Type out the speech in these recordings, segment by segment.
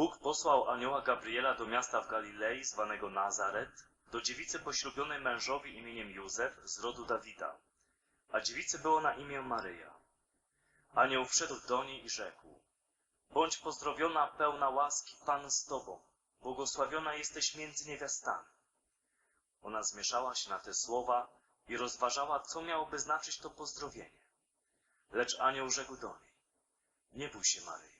Bóg posłał anioła Gabriela do miasta w Galilei zwanego Nazaret, do dziewicy poślubionej mężowi imieniem Józef z rodu Dawida, a dziewicy było na imię Maryja. Anioł wszedł do niej i rzekł, Bądź pozdrowiona, pełna łaski, Pan z Tobą, błogosławiona jesteś między niewiastami. Ona zmieszała się na te słowa i rozważała, co miałoby znaczyć to pozdrowienie. Lecz anioł rzekł do niej, Nie bój się, Maryjo,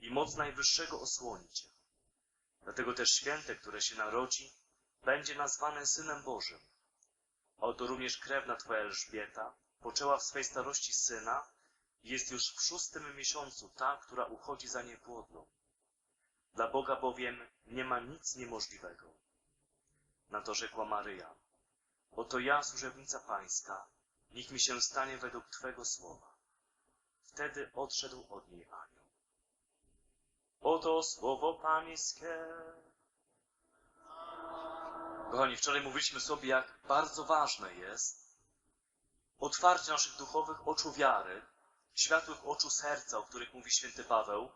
i moc Najwyższego osłoni cię. Dlatego też święte, które się narodzi, będzie nazwane Synem Bożym. A oto również krewna twoja Elżbieta poczęła w swej starości syna i jest już w szóstym miesiącu ta, która uchodzi za niepłodną. Dla Boga bowiem nie ma nic niemożliwego. Na to rzekła Maryja, oto ja, służebnica pańska, niech mi się stanie według Twego słowa. Wtedy odszedł od niej anioł. Oto słowo pańskie. Kochani, wczoraj mówiliśmy sobie, jak bardzo ważne jest otwarcie naszych duchowych oczu wiary, światłych oczu serca, o których mówi święty Paweł,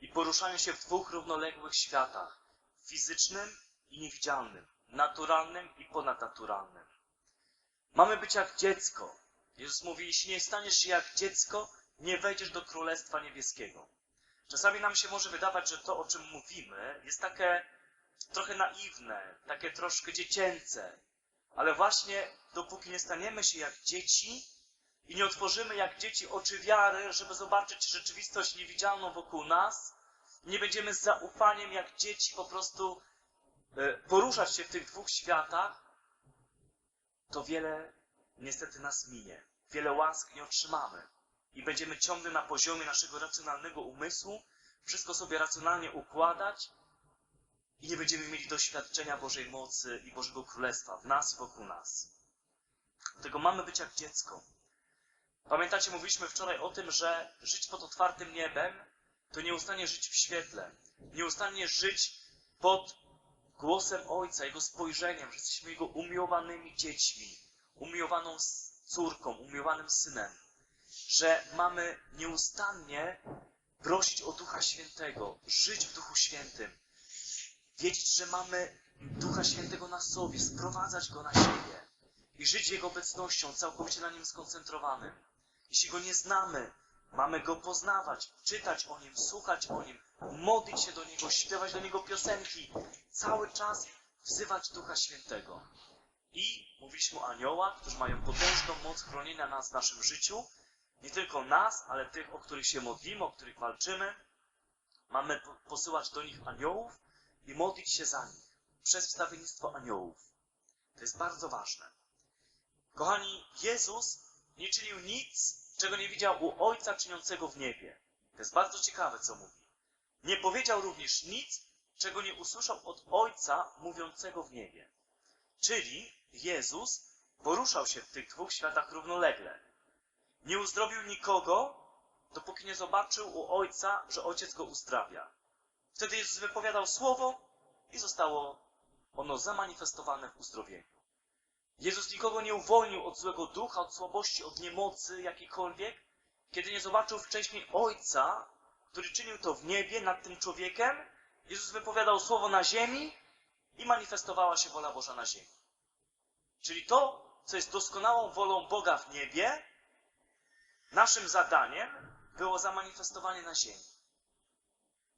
i poruszanie się w dwóch równoległych światach fizycznym i niewidzialnym, naturalnym i ponadnaturalnym. Mamy być jak dziecko. Jezus mówi, jeśli nie staniesz się jak dziecko, nie wejdziesz do Królestwa Niebieskiego. Czasami nam się może wydawać, że to, o czym mówimy, jest takie trochę naiwne, takie troszkę dziecięce. Ale właśnie dopóki nie staniemy się jak dzieci i nie otworzymy jak dzieci oczy wiary, żeby zobaczyć rzeczywistość niewidzialną wokół nas, nie będziemy z zaufaniem jak dzieci po prostu e, poruszać się w tych dwóch światach, to wiele niestety nas minie. Wiele łask nie otrzymamy. I będziemy ciągle na poziomie naszego racjonalnego umysłu, wszystko sobie racjonalnie układać i nie będziemy mieli doświadczenia Bożej mocy i Bożego Królestwa w nas i wokół nas. Dlatego mamy być jak dziecko. Pamiętacie, mówiliśmy wczoraj o tym, że żyć pod otwartym niebem to nieustannie żyć w świetle. Nieustannie żyć pod głosem Ojca, Jego spojrzeniem, że jesteśmy Jego umiłowanymi dziećmi, umiłowaną córką, umiłowanym synem. Że mamy nieustannie prosić o Ducha Świętego, żyć w Duchu Świętym, wiedzieć, że mamy Ducha Świętego na sobie, sprowadzać Go na siebie i żyć Jego obecnością, całkowicie na Nim skoncentrowanym. Jeśli Go nie znamy, mamy Go poznawać, czytać o Nim, słuchać o Nim, modlić się do Niego, śpiewać do Niego piosenki, cały czas wzywać Ducha Świętego. I mówiliśmy o aniołach, którzy mają potężną moc chronienia nas w naszym życiu, nie tylko nas, ale tych, o których się modlimy, o których walczymy. Mamy posyłać do nich aniołów i modlić się za nich przez wstawiennictwo aniołów. To jest bardzo ważne. Kochani, Jezus nie czynił nic, czego nie widział u Ojca czyniącego w niebie. To jest bardzo ciekawe, co mówi. Nie powiedział również nic, czego nie usłyszał od Ojca mówiącego w niebie. Czyli Jezus poruszał się w tych dwóch światach równolegle. Nie uzdrowił nikogo, dopóki nie zobaczył u Ojca, że Ojciec go uzdrawia. Wtedy Jezus wypowiadał słowo i zostało ono zamanifestowane w uzdrowieniu. Jezus nikogo nie uwolnił od złego ducha, od słabości, od niemocy jakiejkolwiek, kiedy nie zobaczył wcześniej Ojca, który czynił to w niebie nad tym człowiekiem. Jezus wypowiadał słowo na ziemi i manifestowała się wola Boża na ziemi. Czyli to, co jest doskonałą wolą Boga w niebie, naszym zadaniem było zamanifestowanie na ziemi.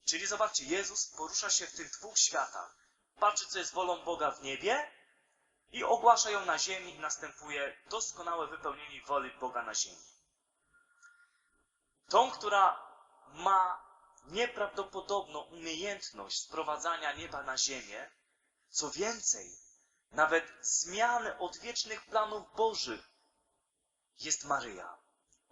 Czyli zobaczcie, Jezus porusza się w tych dwóch światach. Patrzy, co jest wolą Boga w niebie i ogłasza ją na ziemi i następuje doskonałe wypełnienie woli Boga na ziemi. Tą, która ma nieprawdopodobną umiejętność sprowadzania nieba na ziemię, co więcej, nawet zmiany odwiecznych planów Bożych, jest Maryja.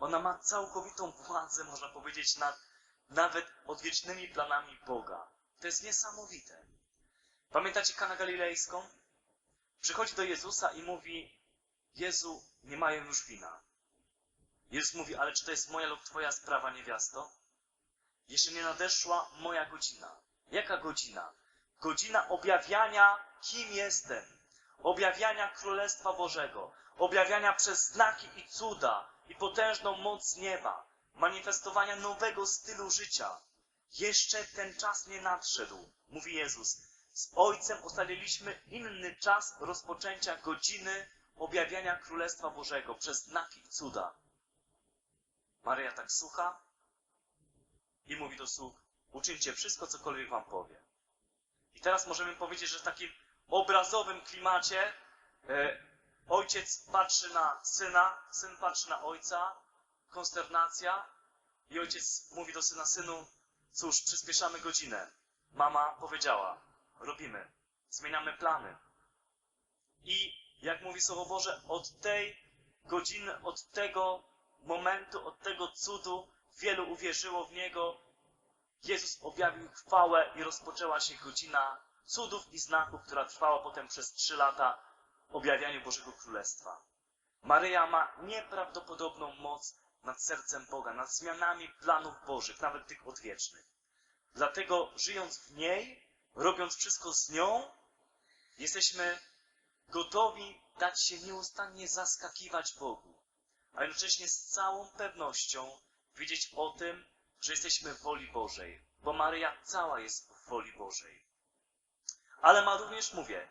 Ona ma całkowitą władzę, można powiedzieć, nad nawet odwiecznymi planami Boga. To jest niesamowite. Pamiętacie Kanę Galilejską? Przychodzi do Jezusa i mówi, Jezu, nie mają już wina. Jezus mówi, ale czy to jest moja lub twoja sprawa, niewiasto? Jeszcze nie nadeszła moja godzina. Jaka godzina? Godzina objawiania, kim jestem. Objawiania Królestwa Bożego. Objawiania przez znaki i cuda i potężną moc nieba. Manifestowania nowego stylu życia. Jeszcze ten czas nie nadszedł, mówi Jezus. Z Ojcem ustaliliśmy inny czas rozpoczęcia godziny objawiania Królestwa Bożego przez znaki i cuda. Maryja tak słucha i mówi do sług, uczyńcie wszystko, cokolwiek wam powie. I teraz możemy powiedzieć, że w takim obrazowym klimacie e, ojciec patrzy na syna, syn patrzy na ojca, konsternacja i ojciec mówi do syna, synu, cóż, przyspieszamy godzinę. Mama powiedziała, robimy, zmieniamy plany. I jak mówi Słowo Boże, od tej godziny, od tego momentu, od tego cudu wielu uwierzyło w Niego. Jezus objawił chwałę i rozpoczęła się godzina cudów i znaków, która trwała potem przez trzy lata objawianiu Bożego Królestwa. Maryja ma nieprawdopodobną moc nad sercem Boga, nad zmianami planów Bożych, nawet tych odwiecznych. Dlatego żyjąc w niej, robiąc wszystko z nią, jesteśmy gotowi dać się nieustannie zaskakiwać Bogu, a jednocześnie z całą pewnością wiedzieć o tym, że jesteśmy w woli Bożej, bo Maryja cała jest w woli Bożej. Ale ma również, mówię,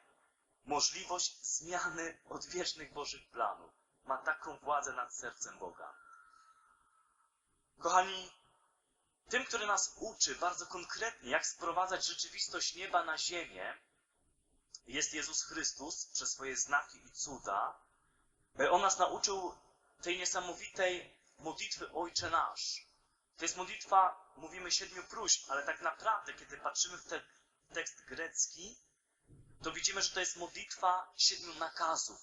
możliwość zmiany odwiecznych Bożych planów. Ma taką władzę nad sercem Boga. Kochani, tym, który nas uczy bardzo konkretnie, jak sprowadzać rzeczywistość nieba na ziemię, jest Jezus Chrystus przez swoje znaki i cuda. On nas nauczył tej niesamowitej modlitwy Ojcze Nasz. To jest modlitwa, mówimy siedmiu próśb, ale tak naprawdę, kiedy patrzymy w ten tekst grecki, to widzimy, że to jest modlitwa siedmiu nakazów,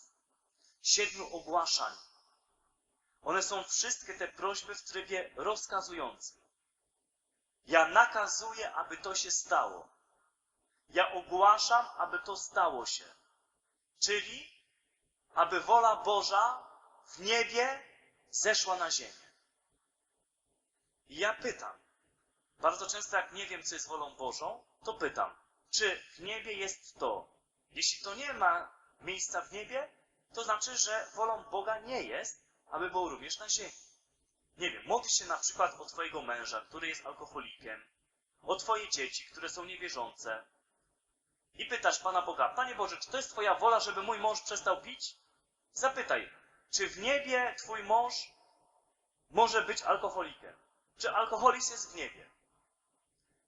siedmiu ogłaszań. One są wszystkie te prośby w trybie rozkazującym. Ja nakazuję, aby to się stało. Ja ogłaszam, aby to stało się. Czyli, aby wola Boża w niebie zeszła na ziemię. I ja pytam, bardzo często jak nie wiem, co jest wolą Bożą, to pytam, czy w niebie jest to? Jeśli to nie ma miejsca w niebie, to znaczy, że wolą Boga nie jest, aby było również na ziemi. Nie wiem, modlisz się na przykład o twojego męża, który jest alkoholikiem, o twoje dzieci, które są niewierzące i pytasz Pana Boga, Panie Boże, czy to jest Twoja wola, żeby mój mąż przestał pić? Zapytaj, czy w niebie Twój mąż może być alkoholikiem? Czy alkoholizm jest w niebie?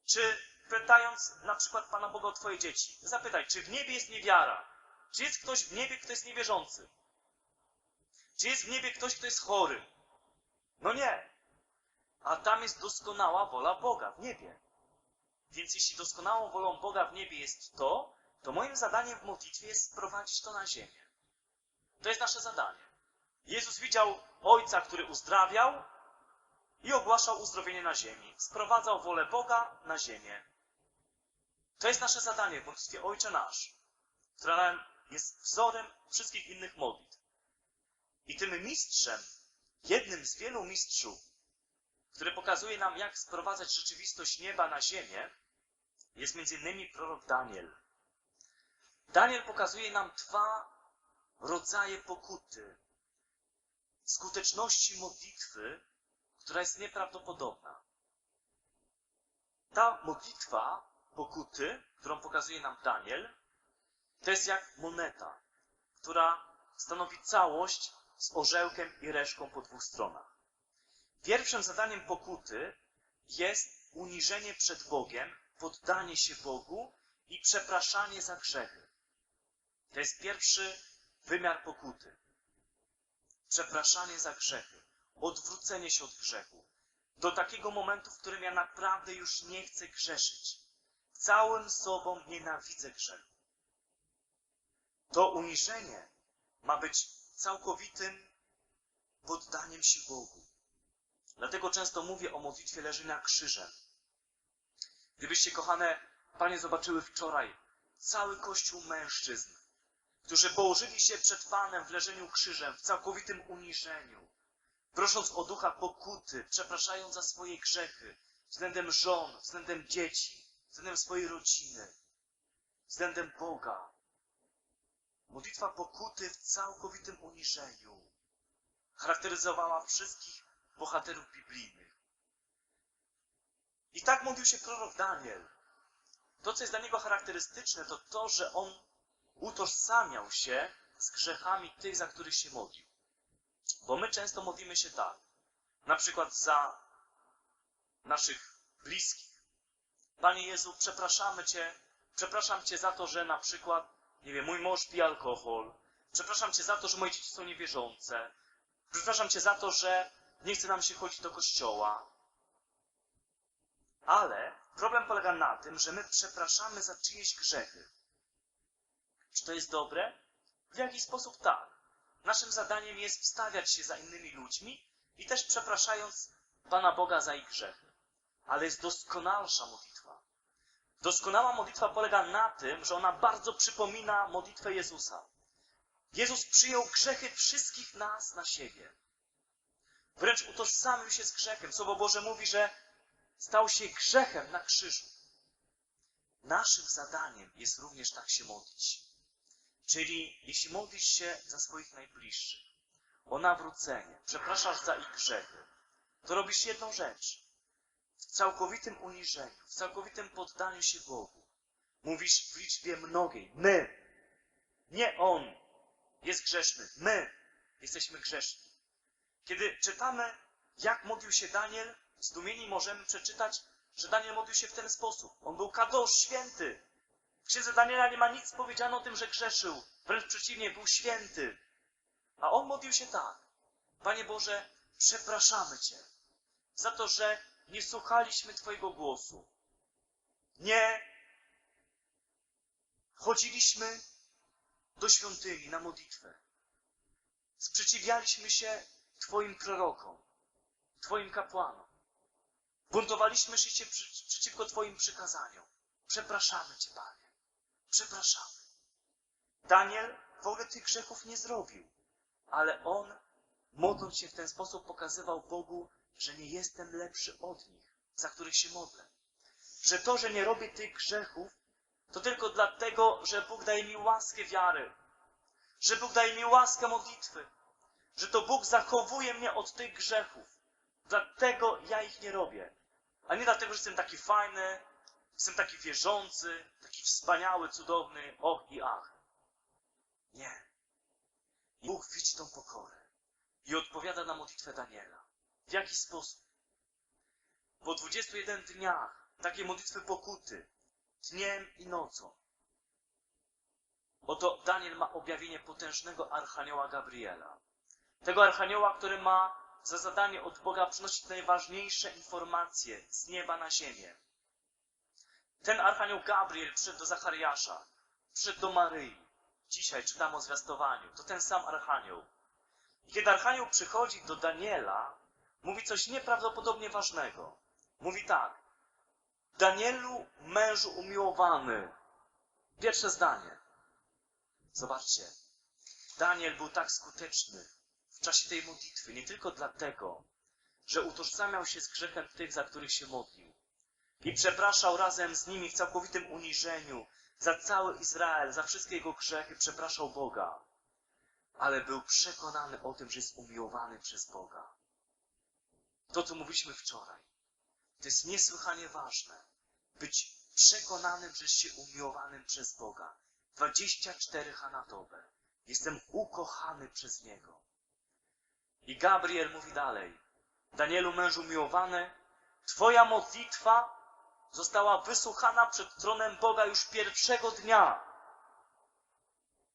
Czy pytając na przykład Pana Boga o Twoje dzieci, zapytaj, czy w niebie jest niewiara? Czy jest ktoś w niebie, kto jest niewierzący? Czy jest w niebie ktoś, kto jest chory? No nie. A tam jest doskonała wola Boga w niebie. Więc jeśli doskonałą wolą Boga w niebie jest to, to moim zadaniem w modlitwie jest sprowadzić to na ziemię. To jest nasze zadanie. Jezus widział Ojca, który uzdrawiał i ogłaszał uzdrowienie na ziemi. Sprowadzał wolę Boga na ziemię. To jest nasze zadanie modlitwie Ojcze Nasz, która jest wzorem wszystkich innych modlitw. I tym mistrzem, jednym z wielu mistrzów, który pokazuje nam, jak sprowadzać rzeczywistość nieba na ziemię, jest między innymi prorok Daniel. Daniel pokazuje nam dwa rodzaje pokuty, skuteczności modlitwy, która jest nieprawdopodobna. Ta modlitwa pokuty, którą pokazuje nam Daniel, to jest jak moneta, która stanowi całość z orzełkiem i reszką po dwóch stronach. Pierwszym zadaniem pokuty jest uniżenie przed Bogiem, poddanie się Bogu i przepraszanie za grzechy. To jest pierwszy wymiar pokuty. Przepraszanie za grzechy, odwrócenie się od grzechu. Do takiego momentu, w którym ja naprawdę już nie chcę grzeszyć. Całym sobą nienawidzę grzechu. To uniżenie ma być całkowitym poddaniem się Bogu. Dlatego często mówię o modlitwie leżenia krzyżem. Gdybyście, kochane panie, zobaczyły wczoraj, cały kościół mężczyzn, którzy położyli się przed Panem w leżeniu krzyżem, w całkowitym uniżeniu, prosząc o ducha pokuty, przepraszając za swoje grzechy względem żon, względem dzieci, względem swojej rodziny, względem Boga. Modlitwa pokuty w całkowitym uniżeniu charakteryzowała wszystkich bohaterów biblijnych. I tak modlił się prorok Daniel. To, co jest dla niego charakterystyczne, to to, że on utożsamiał się z grzechami tych, za których się modlił. Bo my często modlimy się tak, na przykład za naszych bliskich. Panie Jezu, przepraszamy Cię, przepraszam Cię za to, że na przykład, nie wiem, mój mąż pije alkohol, przepraszam Cię za to, że moje dzieci są niewierzące, przepraszam Cię za to, że nie chce nam się chodzić do kościoła. Ale problem polega na tym, że my przepraszamy za czyjeś grzechy. Czy to jest dobre? W jakiś sposób tak. Naszym zadaniem jest wstawiać się za innymi ludźmi i też przepraszając Pana Boga za ich grzechy. Ale jest doskonalsza modlitwa. Doskonała modlitwa polega na tym, że ona bardzo przypomina modlitwę Jezusa. Jezus przyjął grzechy wszystkich nas na siebie. Wręcz utożsamił się z grzechem. Słowo Boże mówi, że stał się grzechem na krzyżu. Naszym zadaniem jest również tak się modlić. Czyli jeśli modlisz się za swoich najbliższych, o nawrócenie, przepraszasz za ich grzechy, to robisz jedną rzecz. W całkowitym uniżeniu, w całkowitym poddaniu się Bogu. Mówisz w liczbie mnogiej. My. Nie On jest grzeszny. My jesteśmy grzeszni. Kiedy czytamy, jak modlił się Daniel, zdumieni możemy przeczytać, że Daniel modlił się w ten sposób. On był kadosz, święty. W księdze Daniela nie ma nic powiedziane o tym, że grzeszył. Wręcz przeciwnie, był święty. A on modlił się tak. Panie Boże, przepraszamy Cię za to, że nie słuchaliśmy Twojego głosu. Nie chodziliśmy do świątyni na modlitwę. Sprzeciwialiśmy się Twoim prorokom, Twoim kapłanom. Buntowaliśmy się przeciwko Twoim przykazaniom. Przepraszamy Cię, Panie. Przepraszamy. Daniel w ogóle tych grzechów nie zrobił, ale on, modląc się w ten sposób, pokazywał Bogu, że nie jestem lepszy od nich, za których się modlę. Że to, że nie robię tych grzechów, to tylko dlatego, że Bóg daje mi łaskę wiary, że Bóg daje mi łaskę modlitwy, że to Bóg zachowuje mnie od tych grzechów. Dlatego ja ich nie robię. A nie dlatego, że jestem taki fajny, jestem taki wierzący, taki wspaniały, cudowny, och i ach. Nie. Bóg widzi tą pokorę i odpowiada na modlitwę Daniela. W jaki sposób? Po 21 dniach takiej modlitwy pokuty, dniem i nocą, oto Daniel ma objawienie potężnego archanioła Gabriela. Tego archanioła, który ma za zadanie od Boga przynosić najważniejsze informacje z nieba na ziemię. Ten archanioł Gabriel przyszedł do Zachariasza, przyszedł do Maryi. Dzisiaj czytamy o zwiastowaniu. To ten sam archanioł. I kiedy archanioł przychodzi do Daniela, mówi coś nieprawdopodobnie ważnego. Mówi tak. Danielu, mężu umiłowany. Pierwsze zdanie. Zobaczcie. Daniel był tak skuteczny w czasie tej modlitwy nie tylko dlatego, że utożsamiał się z grzechem tych, za których się modlił i przepraszał razem z nimi w całkowitym uniżeniu za cały Izrael, za wszystkie jego grzechy, przepraszał Boga, ale był przekonany o tym, że jest umiłowany przez Boga. To, co mówiliśmy wczoraj, to jest niesłychanie ważne. Być przekonanym, że się umiłowanym przez Boga. 24 hanatowe. Jestem ukochany przez Niego. I Gabriel mówi dalej. Danielu, mężu miłowany, Twoja modlitwa została wysłuchana przed tronem Boga już pierwszego dnia.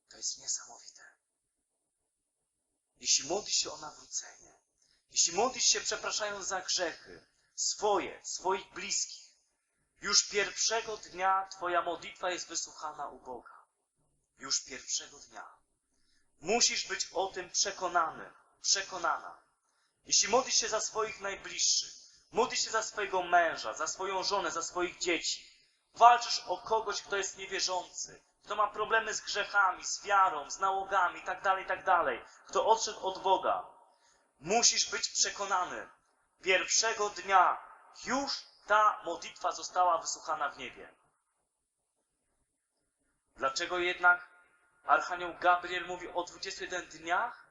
To jest niesamowite. Jeśli modlisz się o nawrócenie, jeśli modlisz się przepraszając za grzechy, swoje, swoich bliskich, już pierwszego dnia Twoja modlitwa jest wysłuchana u Boga. Już pierwszego dnia. Musisz być o tym przekonany, przekonana. Jeśli modlisz się za swoich najbliższych, modlisz się za swojego męża, za swoją żonę, za swoich dzieci, Walczysz o kogoś, kto jest niewierzący, kto ma problemy z grzechami, z wiarą, z nałogami itd., itd., kto odszedł od Boga. Musisz być przekonany, pierwszego dnia już ta modlitwa została wysłuchana w niebie. Dlaczego jednak Archanioł Gabriel mówi o 21 dniach?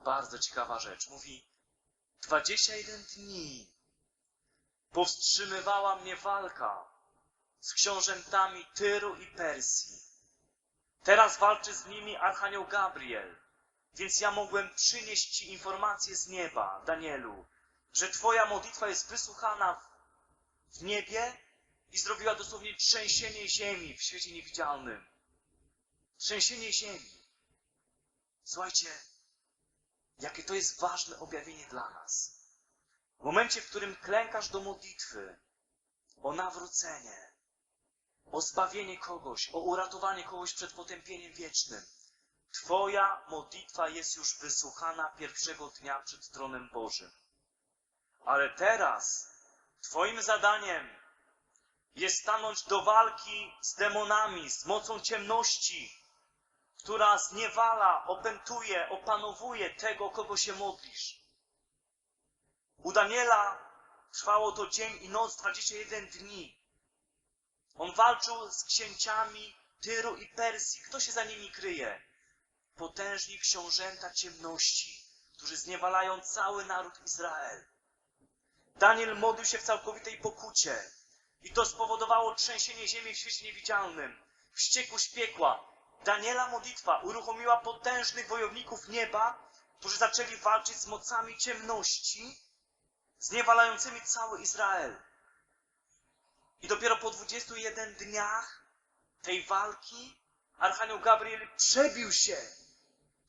Bardzo ciekawa rzecz. Mówi 21 dni powstrzymywała mnie walka z książętami Tyru i Persji. Teraz walczy z nimi Archanioł Gabriel, więc ja mogłem przynieść Ci informację z nieba, Danielu, że Twoja modlitwa jest wysłuchana w niebie i zrobiła dosłownie trzęsienie ziemi w świecie niewidzialnym. Trzęsienie ziemi. Słuchajcie, jakie to jest ważne objawienie dla nas. W momencie, w którym klękasz do modlitwy o nawrócenie, o zbawienie kogoś, o uratowanie kogoś przed potępieniem wiecznym, Twoja modlitwa jest już wysłuchana pierwszego dnia przed tronem Bożym. Ale teraz Twoim zadaniem jest stanąć do walki z demonami, z mocą ciemności, która zniewala, opętuje, opanowuje tego, kogo się modlisz. U Daniela trwało to dzień i noc, 21 dni. On walczył z księciami Tyru i Persji. Kto się za nimi kryje? Potężni książęta ciemności, którzy zniewalają cały naród Izrael. Daniel modlił się w całkowitej pokucie i to spowodowało trzęsienie ziemi w świecie niewidzialnym. Wściekłość piekła. Daniela modlitwa uruchomiła potężnych wojowników nieba, którzy zaczęli walczyć z mocami ciemności, zniewalającymi cały Izrael. I dopiero po 21 dniach tej walki Archanioł Gabriel przebił się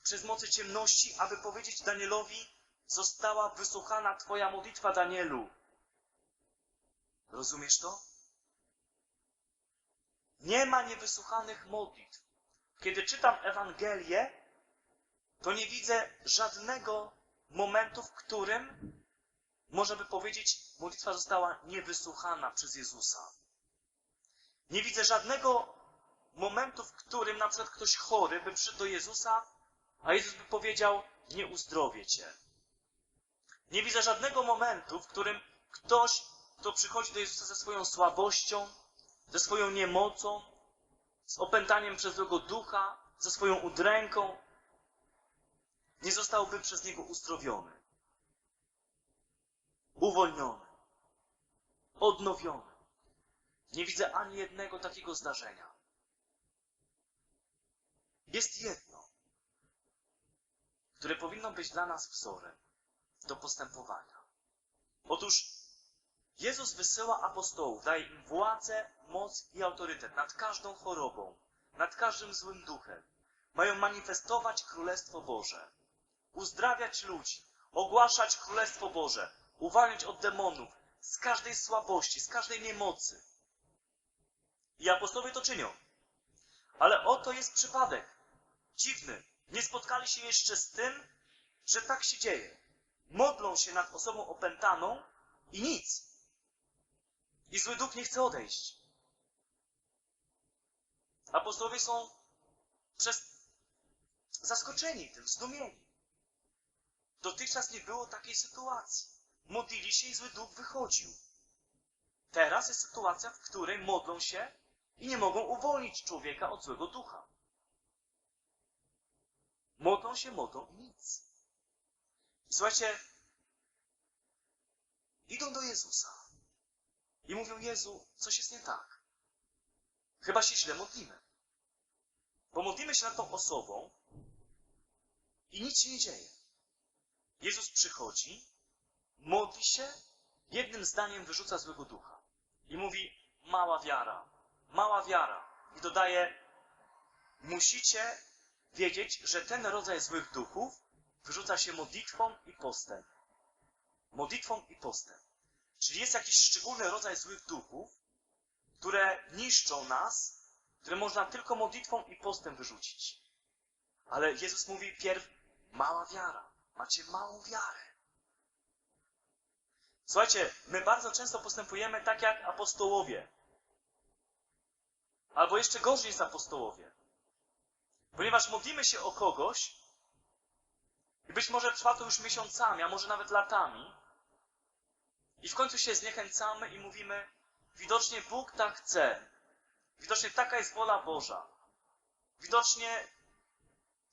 przez mocy ciemności, aby powiedzieć Danielowi, została wysłuchana Twoja modlitwa, Danielu. Rozumiesz to? Nie ma niewysłuchanych modlitw. Kiedy czytam Ewangelię, to nie widzę żadnego momentu, w którym można by powiedzieć, modlitwa została niewysłuchana przez Jezusa. Nie widzę żadnego momentu, w którym na przykład ktoś chory by przyszedł do Jezusa, a Jezus by powiedział, nie uzdrowię cię. Nie widzę żadnego momentu, w którym ktoś, kto przychodzi do Jezusa ze swoją słabością, ze swoją niemocą, z opętaniem przez złego ducha, ze swoją udręką, nie zostałby przez Niego uzdrowiony, uwolniony, odnowiony. Nie widzę ani jednego takiego zdarzenia. Jest jedno, które powinno być dla nas wzorem do postępowania. Otóż Jezus wysyła apostołów, daje im władzę, moc i autorytet nad każdą chorobą, nad każdym złym duchem. Mają manifestować Królestwo Boże, uzdrawiać ludzi, ogłaszać Królestwo Boże, uwalniać od demonów, z każdej słabości, z każdej niemocy. I apostołowie to czynią. Ale oto jest przypadek. Dziwny. Nie spotkali się jeszcze z tym, że tak się dzieje. Modlą się nad osobą opętaną i nic. I zły duch nie chce odejść. Apostołowie są przez zaskoczeni tym, zdumieni. Dotychczas nie było takiej sytuacji. Modlili się i zły duch wychodził. Teraz jest sytuacja, w której modlą się i nie mogą uwolnić człowieka od złego ducha. Modlą się, modlą i nic. I słuchajcie, idą do Jezusa i mówią, Jezu, coś jest nie tak. Chyba się źle modlimy. Bo modlimy się nad tą osobą i nic się nie dzieje. Jezus przychodzi, modli się, jednym zdaniem wyrzuca złego ducha. I mówi, mała wiara, mała wiara. I dodaje, musicie wiedzieć, że ten rodzaj złych duchów wyrzuca się modlitwą i postem. Modlitwą i postem. Czyli jest jakiś szczególny rodzaj złych duchów, które niszczą nas, które można tylko modlitwą i postem wyrzucić. Ale Jezus mówi pierw, mała wiara. Macie małą wiarę. Słuchajcie, my bardzo często postępujemy tak jak apostołowie. Albo jeszcze gorzej jest apostołowie. Ponieważ modlimy się o kogoś i być może trwa to już miesiącami, a może nawet latami i w końcu się zniechęcamy i mówimy widocznie Bóg tak chce. Widocznie taka jest wola Boża. Widocznie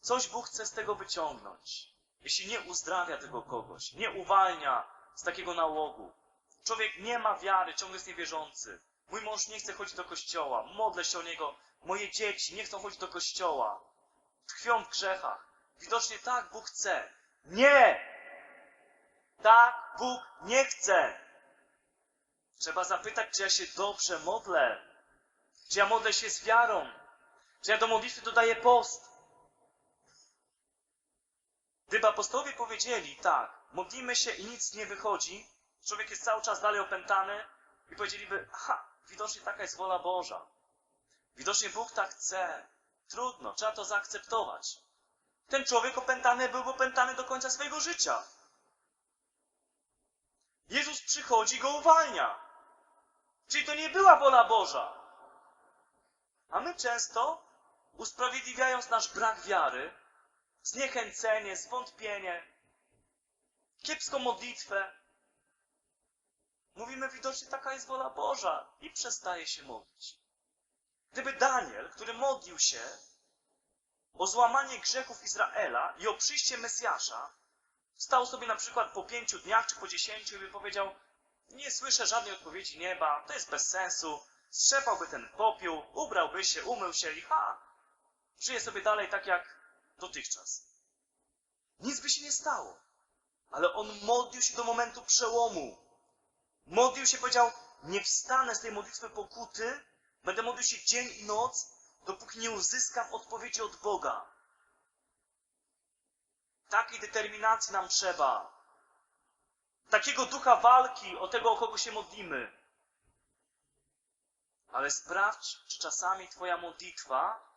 coś Bóg chce z tego wyciągnąć. Jeśli nie uzdrawia tego kogoś, nie uwalnia z takiego nałogu. Człowiek nie ma wiary, ciągle jest niewierzący. Mój mąż nie chce chodzić do kościoła, modlę się o niego. Moje dzieci nie chcą chodzić do kościoła. Tkwią w grzechach. Widocznie tak Bóg chce. Nie! Tak Bóg nie chce. Trzeba zapytać, czy ja się dobrze modlę. Czy ja modlę się z wiarą. Czy ja do modlitwy dodaję post. Gdyby apostołowie powiedzieli, tak, modlimy się i nic nie wychodzi, człowiek jest cały czas dalej opętany i powiedzieliby, aha, widocznie taka jest wola Boża. Widocznie Bóg tak chce. Trudno, trzeba to zaakceptować. Ten człowiek opętany był opętany do końca swojego życia. Jezus przychodzi i go uwalnia. Czyli to nie była wola Boża. A my często, usprawiedliwiając nasz brak wiary, zniechęcenie, zwątpienie, kiepską modlitwę, mówimy widocznie taka jest wola Boża i przestaje się modlić. Gdyby Daniel, który modlił się o złamanie grzechów Izraela i o przyjście Mesjasza, stał sobie na przykład po pięciu dniach czy po dziesięciu i by powiedział nie słyszę żadnej odpowiedzi nieba, to jest bez sensu, strzepałby ten popiół, ubrałby się, umył się i ha, żyje sobie dalej tak jak dotychczas. Nic by się nie stało. Ale on modlił się do momentu przełomu. Modlił się, powiedział, nie wstanę z tej modlitwy pokuty, będę modlił się dzień i noc, dopóki nie uzyskam odpowiedzi od Boga. Takiej determinacji nam trzeba. Takiego ducha walki o tego, o kogo się modlimy. Ale sprawdź, czy czasami Twoja modlitwa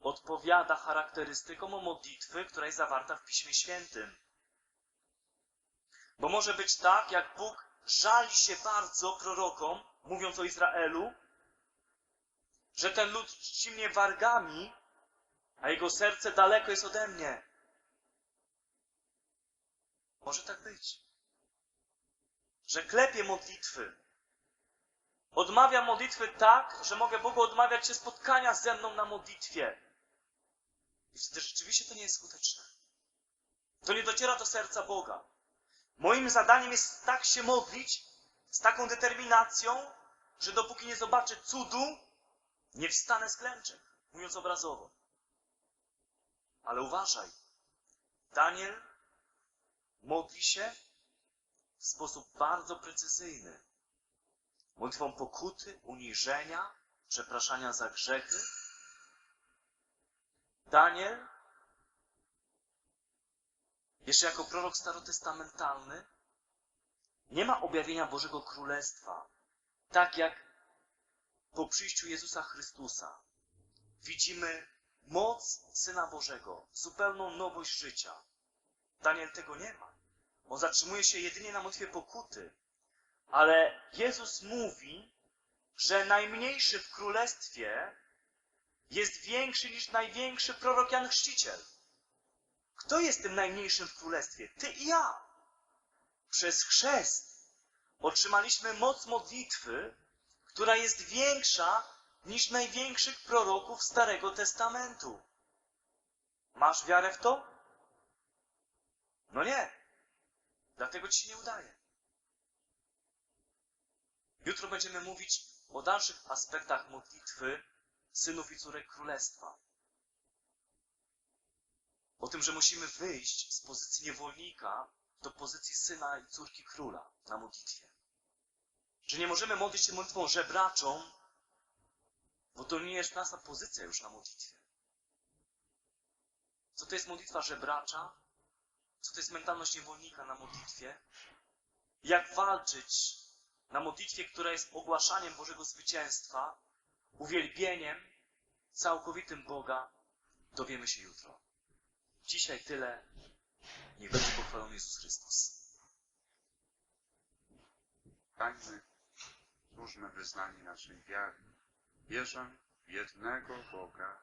odpowiada charakterystykom modlitwy, która jest zawarta w Piśmie Świętym. Bo może być tak, jak Bóg żali się bardzo prorokom, mówiąc o Izraelu, że ten lud czci mnie wargami, a jego serce daleko jest ode mnie. Może tak być. Że klepie modlitwy. Odmawia modlitwy tak, że mogę Bogu odmawiać się spotkania ze mną na modlitwie. I wtedy rzeczywiście to nie jest skuteczne. To nie dociera do serca Boga. Moim zadaniem jest tak się modlić, z taką determinacją, że dopóki nie zobaczę cudu, nie wstanę z klęczek, mówiąc obrazowo. Ale uważaj. Daniel modli się w sposób bardzo precyzyjny. Modlitwą pokuty, uniżenia, przepraszania za grzechy. Daniel, jeszcze jako prorok starotestamentalny, nie ma objawienia Bożego Królestwa, tak jak po przyjściu Jezusa Chrystusa widzimy moc Syna Bożego, zupełną nowość życia. Daniel tego nie ma. On zatrzymuje się jedynie na modlitwie pokuty. Ale Jezus mówi, że najmniejszy w królestwie jest większy niż największy prorok Jan Chrzciciel. Kto jest tym najmniejszym w królestwie? Ty i ja. Przez chrzest otrzymaliśmy moc modlitwy, która jest większa niż największych proroków Starego Testamentu. Masz wiarę w to? No nie. Dlatego ci się nie udaje. Jutro będziemy mówić o dalszych aspektach modlitwy synów i córek królestwa. O tym, że musimy wyjść z pozycji niewolnika do pozycji syna i córki króla na modlitwie. Że nie możemy modlić się modlitwą żebraczą, bo to nie jest nasza pozycja już na modlitwie. Co to jest modlitwa żebracza? Co to jest mentalność niewolnika na modlitwie? Jak walczyć na modlitwie, która jest ogłaszaniem Bożego zwycięstwa, uwielbieniem całkowitym Boga, dowiemy się jutro. Dzisiaj tyle. Niech będzie pochwalony Jezus Chrystus. Także służmy wyznanie naszej wiary. Wierzę w jednego Boga,